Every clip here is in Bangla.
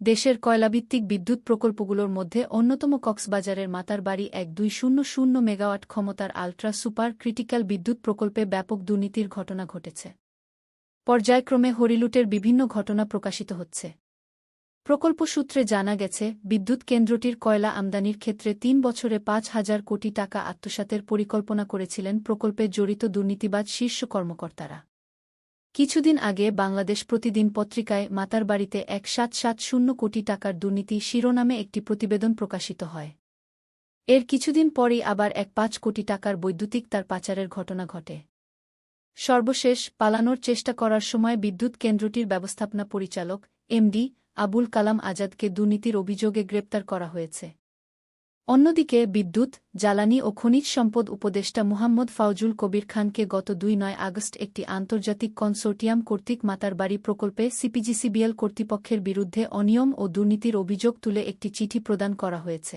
দেশের কয়লাভিত্তিক বিদ্যুৎ প্রকল্পগুলোর মধ্যে অন্যতম কক্সবাজারের মাতার বাড়ি এক দুই শূন্য শূন্য মেগাওয়াট ক্ষমতার আল্ট্রা সুপার ক্রিটিক্যাল বিদ্যুৎ প্রকল্পে ব্যাপক দুর্নীতির ঘটনা ঘটেছে। পর্যায়ক্রমে হরিলুটের বিভিন্ন ঘটনা প্রকাশিত হচ্ছে। প্রকল্প সূত্রে জানা গেছে, বিদ্যুৎ কেন্দ্রটির কয়লা আমদানির ক্ষেত্রে তিন বছরে পাঁচ হাজার কোটি টাকা আত্মসাতের পরিকল্পনা করেছিলেন প্রকল্পে জড়িত দুর্নীতিবাদ শীর্ষ কর্মকর্তারা। কিছুদিন আগে বাংলাদেশ প্রতিদিন পত্রিকায় মাতার বাড়িতে এক সাত সাত শূন্য কোটি টাকার দুর্নীতি শিরোনামে একটি প্রতিবেদন প্রকাশিত হয়। এর কিছুদিন পরই আবার এক পাঁচ কোটি টাকার বৈদ্যুতিক তার পাচারের ঘটনা ঘটে। সর্বশেষ পালানোর চেষ্টা করার সময় বিদ্যুৎ কেন্দ্রটির ব্যবস্থাপনা পরিচালক, এমডি, আবুল কালাম আজাদকে দুর্নীতির অভিযোগে গ্রেপ্তার করা হয়েছে। অন্যদিকে বিদ্যুৎ, জ্বালানি ও খনিজ সম্পদ উপদেষ্টা মুহাম্মদ ফাউজুল কবির খানকে গত দুই নয় আগস্ট একটি আন্তর্জাতিক কনসোর্টিয়াম কর্তৃক মাতারবাড়ি প্রকল্পে সিপিজিসিবিএল কর্তৃপক্ষের বিরুদ্ধে অনিয়ম ও দুর্নীতির অভিযোগ তুলে একটি চিঠি প্রদান করা হয়েছে।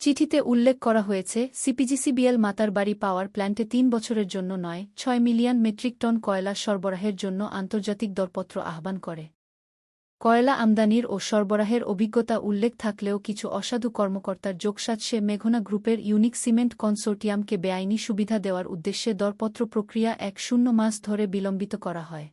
চিঠিতে উল্লেখ করা হয়েছে, সিপিজিসিবিএল মাতারবাড়ি পাওয়ার প্ল্যান্টে তিন বছরের জন্য নয়, ছয় মিলিয়ন মেট্রিক টন কয়লা সরবরাহের জন্য আন্তর্জাতিক দরপত্র আহ্বান করে। কয়লা আমদানির ও সরবরাহের অভিজ্ঞতা উল্লেখ থাকলেও কিছু অসাধু কর্মকর্তার যোগসাৎসে মেঘনা গ্রুপের ইউনিক সিমেন্ট কনসোর্টিয়ামকে বেআইনি সুবিধা দেওয়ার উদ্দেশ্যে দরপত্র প্রক্রিয়া এক শূন্য মাস ধরে বিলম্বিত করা হয়।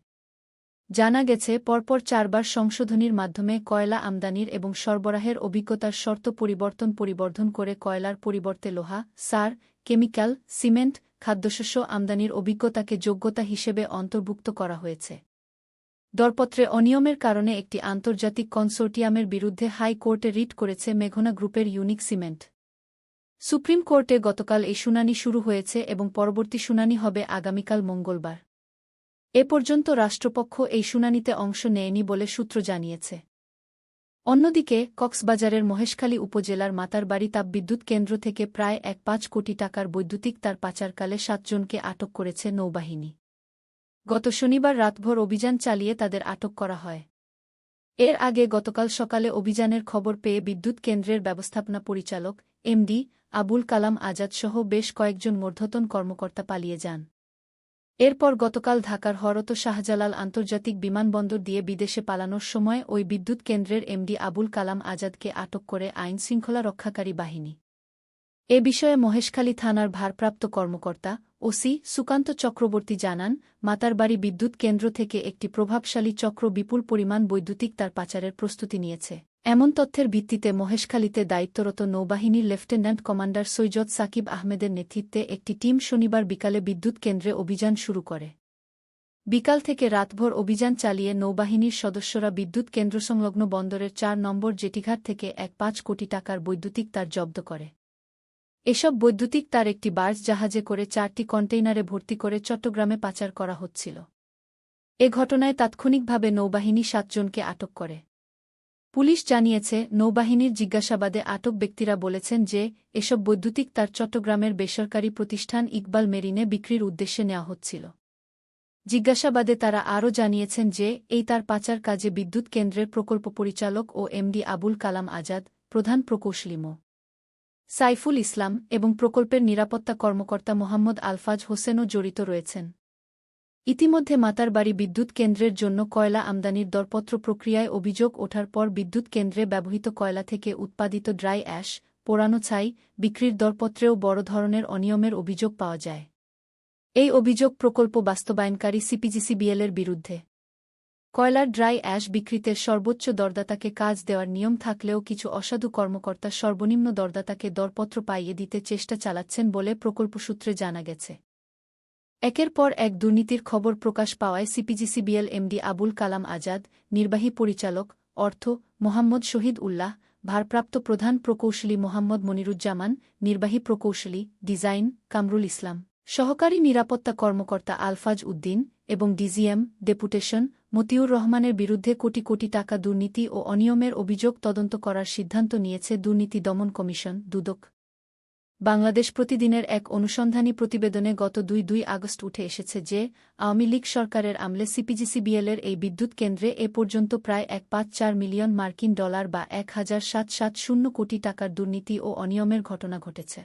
জানা গেছে, পরপর চারবার সংশোধনীর মাধ্যমে কয়লা আমদানির এবং সরবরাহের অভিজ্ঞতার শর্ত পরিবর্তন পরিবর্ধন করে কয়লার পরিবর্তে লোহা, সার, কেমিক্যাল, সিমেন্ট, খাদ্যশস্য আমদানির অভিজ্ঞতাকে যোগ্যতা হিসেবে অন্তর্ভুক্ত করা হয়েছে। দরপত্রে অনিয়মের কারণে একটি আন্তর্জাতিক কনসোর্টিয়ামের বিরুদ্ধে হাই কোর্টে রিট করেছে মেঘনা গ্রুপের ইউনিক সিমেন্ট। সুপ্রিম কোর্টে গতকাল এই শুনানি শুরু হয়েছে এবং পরবর্তী শুনানি হবে আগামীকাল মঙ্গলবার। এ পর্যন্ত রাষ্ট্রপক্ষ এই শুনানিতে অংশ নেয়নি বলে সূত্র জানিয়েছে। অন্যদিকে, কক্সবাজারের মহেশখালী উপজেলার মাতারবাড়ি তাপবিদ্যুৎ কেন্দ্র থেকে প্রায় এক পাঁচ কোটি টাকার বৈদ্যুতিক তার পাচারকালে সাতজনকে আটক করেছে নৌবাহিনী। গত শনিবার রাতভর অভিযান চালিয়ে তাদের আটক করা হয়। এর আগে গতকাল সকালে অভিযানের খবর পেয়ে বিদ্যুৎ কেন্দ্রের ব্যবস্থাপনা পরিচালক, এমডি, আবুল কালাম আজাদসহ বেশ কয়েকজন মূর্ধতন কর্মকর্তা পালিয়ে যান। এরপর গতকাল ঢাকার হরত শাহজালাল আন্তর্জাতিক বিমানবন্দর দিয়ে বিদেশে পালানোর সময় ওই বিদ্যুৎ কেন্দ্রের এমডি আবুল কালাম আজাদকে আটক করে আইন শৃঙ্খলা রক্ষাকারী বাহিনী। এ বিষয়ে মহেশখালী থানার ভারপ্রাপ্ত কর্মকর্তা ওসি সুকান্ত চক্রবর্তী জানান মাতারবাড়ি বিদ্যুৎ কেন্দ্র থেকে একটি প্রভাবশালী চক্র বিপুল পরিমাণ বৈদ্যুতিক তার পাচারের প্রস্তুতি নিয়েছে। এমন তথ্যের ভিত্তিতে মহেশখালীতে দায়িত্বরত নৌবাহিনীর লেফটেন্যান্ট কমান্ডার সৈয়দ সাকিব আহমেদের নেতৃত্বে একটি টিম শনিবার বিকালে বিদ্যুৎ কেন্দ্রে অভিযান শুরু করে। বিকাল থেকে রাতভর অভিযান চালিয়ে নৌবাহিনীর সদস্যরা বিদ্যুৎ কেন্দ্রসংলগ্ন বন্দরের চার নম্বর জেটিঘাট থেকে এক পাঁচ কোটি টাকার বৈদ্যুতিক তার জব্দ করে। এসব বৈদ্যুতিক তার একটি বার্জ জাহাজে করে চারটি কন্টেইনারে ভর্তি করে চট্টগ্রামে পাচার করা হচ্ছিল। এ ঘটনায় তাৎক্ষণিকভাবে নৌবাহিনী সাতজনকে আটক করে। পুলিশ জানিয়েছে, নৌবাহিনীর জিজ্ঞাসাবাদে আটক ব্যক্তিরা বলেছেন যে, এসব বৈদ্যুতিক তার চট্টগ্রামের বেসরকারি প্রতিষ্ঠান ইকবাল মেরিনে বিক্রির উদ্দেশ্যে নেওয়া হচ্ছিল। জিজ্ঞাসাবাদে তারা আরও জানিয়েছেন যে, এই তার পাচার কাজে বিদ্যুৎ কেন্দ্রের প্রকল্প পরিচালক ও এমডি আবুল কালাম আজাদ, প্রধান প্রকৌশলী মো। সাইফুল ইসলাম এবং প্রকল্পের নিরাপত্তা কর্মকর্তা মোহাম্মদ আলফাজ হোসেনও জড়িত রয়েছেন। ইতিমধ্যে মাতারবাড়ি বিদ্যুৎ কেন্দ্রের জন্য কয়লা আমদানির দরপত্র প্রক্রিয়ায় অভিযোগ ওঠার পর বিদ্যুৎ কেন্দ্রে ব্যবহৃত কয়লা থেকে উৎপাদিত ড্রাই অ্যাশ, পোড়ানো ছাই, বিক্রির দরপত্রেও বড় ধরনের অনিয়মের অভিযোগ পাওয়া যায়। এই অভিযোগ প্রকল্প বাস্তবায়নকারী সিপিজিসিবিএলের বিরুদ্ধে। কয়লার ড্রাই অ্যাশ বিক্রিতে সর্বোচ্চ দরদাতাকে কাজ দেওয়ার নিয়ম থাকলেও কিছু অসাধু কর্মকর্তা সর্বনিম্ন দরদাতাকে দরপত্র পাইয়ে দিতে চেষ্টা চালাচ্ছেন বলে প্রকল্প সূত্রে জানা গেছে। একের পর এক দুর্নীতির খবর প্রকাশ পাওয়ায় সিপিজিসিবিএল এমডি আবুল কালাম আজাদ, নির্বাহী পরিচালক, অর্থ, মোহাম্মদ শহীদ উল্লাহ, ভারপ্রাপ্ত প্রধান প্রকৌশলী মোহাম্মদ মনিরুজ্জামান, নির্বাহী প্রকৌশলী, ডিজাইন, কামরুল ইসলাম। সহকারী নিরাপত্তা কর্মকর্তা আলফাজ উদ্দিন এবং ডিজিএম, ডেপুটেশন, মতিউর রহমানের বিরুদ্ধে কোটি কোটি টাকা দুর্নীতি ও অনিয়মের অভিযোগ তদন্ত করার সিদ্ধান্ত নিয়েছে দুর্নীতি দমন কমিশন, দুদক। বাংলাদেশ প্রতিদিনের এক অনুসন্ধানী প্রতিবেদনে গত দুই দুই আগস্ট উঠে এসেছে যে, আওয়ামী লীগ সরকারের আমলে সিপিজিসিবিএলের এই বিদ্যুৎ কেন্দ্রে এ পর্যন্ত প্রায় এক পাঁচ চার মিলিয়ন মার্কিন ডলার বা এক হাজার সাত সাত শূন্য কোটি টাকার দুর্নীতি ও অনিয়মের ঘটনা ঘটেছে।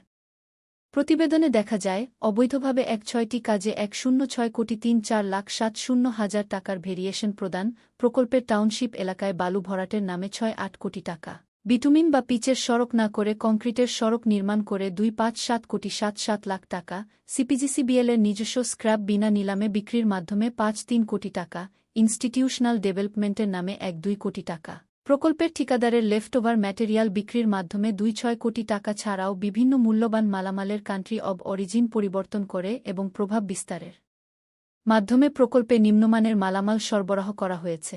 প্রতিবেদনে দেখা যায়, অবৈধভাবে এক ছয়টি কাজে এক শূন্য ছয় কোটি তিন চার লাখ সাত শূন্য হাজার টাকার ভেরিয়েশন প্রদান প্রকল্পের টাউনশিপ এলাকায় বালু ভরাটের নামে ছয় আট কোটি টাকা। বিটুমিন বা পিচের সড়ক না করে কংক্রিটের সড়ক নির্মাণ করে দুই পাঁচ সাত কোটি সাত সাত লাখ টাকা সিপিজিসিবিএলের নিজস্ব স্ক্র্যাপ বিনা নিলামে বিক্রির মাধ্যমে পাঁচ তিন কোটি টাকা, ইনস্টিটিউশনাল ডেভেলপমেন্টের নামে এক দুই কোটি টাকা। প্রকল্পের ঠিকাদারের লেফটওভার ম্যাটেরিয়াল বিক্রির মাধ্যমে দুই ছয় কোটি টাকা ছাড়াও বিভিন্ন মূল্যবান মালামালের কান্ট্রি অব অরিজিন পরিবর্তন করে এবং প্রভাব বিস্তারের মাধ্যমে প্রকল্পে নিম্নমানের মালামাল সরবরাহ করা হয়েছে।